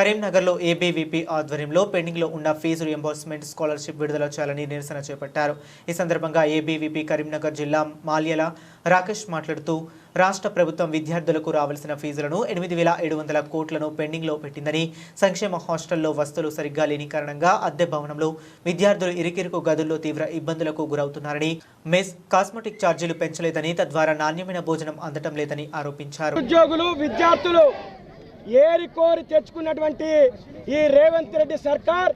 కరీంనగర్లో ఏబీవీపీ ఆధ్వర్యంలో పెండింగ్లో ఉన్న ఫీజు రియంబర్స్మెంట్ స్కాలర్షిప్ విడుదల చేయాలని నిరసన చేపట్టారు. ఈ సందర్భంగా ఏబీవీపీ కరీంనగర్ జిల్లా మాల్యల రాకేష్ మాట్లాడుతూ రాష్ట్ర ప్రభుత్వం విద్యార్థులకు రావాల్సిన ఫీజులను ఎనిమిది వేల ఏడు వందల కోట్లను పెండింగ్లో పెట్టిందని సంక్షేమ హాస్టల్లో వసతులు సరిగ్గా లేని కారణంగా అద్దె భవనంలో విద్యార్థులు ఇరికిరుకు గదుల్లో తీవ్ర ఇబ్బందులకు గురవుతున్నారని మెస్ కాస్మెటిక్ ఛార్జీలు పెంచలేదని తద్వారా నాణ్యమైన భోజనం అందటం లేదని ఆరోపించారు. ఉద్యోగులు విద్యార్థులు ఏరి కోరి తెచ్చుకున్నటువంటి ఈ రేవంత్ రెడ్డి సర్కార్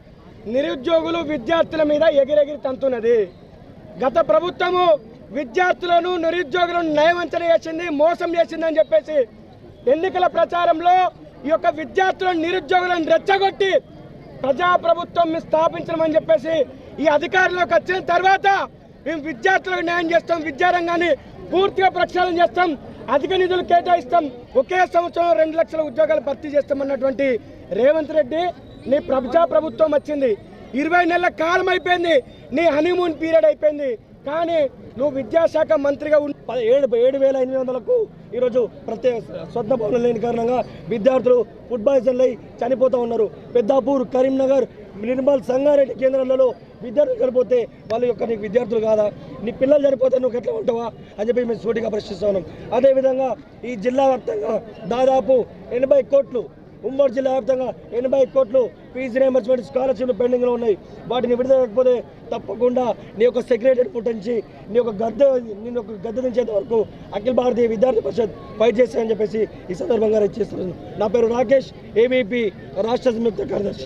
నిరుద్యోగులు విద్యార్థుల మీద ఎగిరెగిరి తంతున్నది. గత ప్రభుత్వము విద్యార్థులను నిరుద్యోగులను నయవంచన చేసింది మోసం చేసిందని చెప్పేసి ఎన్నికల ప్రచారంలో ఈ యొక్క విద్యార్థులను నిరుద్యోగులను రెచ్చగొట్టి ప్రజాప్రభుత్వం మేము స్థాపించమని చెప్పేసి ఈ అధికారంలోకి వచ్చిన తర్వాత మేము విద్యార్థులకు న్యాయం చేస్తాం విద్యారంగాన్ని పూర్తిగా ప్రక్షాళన చేస్తాం. అధిక నిధులు కేటాయిస్తాం. ఒకే సంవత్సరం రెండు లక్షల ఉద్యోగాలు భర్తీ చేస్తామన్నటువంటి రేవంత్ రెడ్డి నీ ప్రజా ప్రభుత్వం వచ్చింది. ఇరవై నెలల కాలం అయిపోయింది నీ హనీమూన్ పీరియడ్ అయిపోయింది. కానీ నువ్వు విద్యాశాఖ మంత్రిగా ఉన్న ఏడు ఏడు వేల ఎనిమిది వందలకు ఈరోజు ప్రత్యేక స్వచ్ఛ భవనం లేని కారణంగా విద్యార్థులు ఫుడ్ పాయిజన్ అయి చనిపోతూ ఉన్నారు. పెద్దాపూర్ కరీంనగర్ నిర్మల్ సంగారెడ్డి కేంద్రాలలో విద్యార్థులు చనిపోతే వాళ్ళ యొక్క నీకు విద్యార్థులు కాదా? నీ పిల్లలు చనిపోతే నువ్వు ఎట్లా ఉంటావా? అని చెప్పి మేము సూటిగా ప్రశ్నిస్తున్నాం అదేవిధంగా ఈ జిల్లా వ్యాప్తంగా దాదాపు ఎనభై కోట్లు ఉమ్మడి జిల్లా వ్యాప్తంగా ఎనభై కోట్లు ఫీజు రియంబర్స్మెంట్ స్కాలర్షిప్లు పెండింగ్లో ఉన్నాయి. వాటిని విడుదలకపోతే తప్పకుండా నీ యొక్క సెక్రటరీ పుట్టించి నీ యొక్క గద్దె నేను ఒక గద్దె దించేంత వరకు అఖిల భారతీయ విద్యార్థి పరిషత్ ఫైట్ చేస్తానని చెప్పేసి ఈ సందర్భంగా చేస్తున్నాను. నా పేరు రాకేష్ ఏబీపీ రాష్ట్ర సంయుక్త కార్యదర్శి.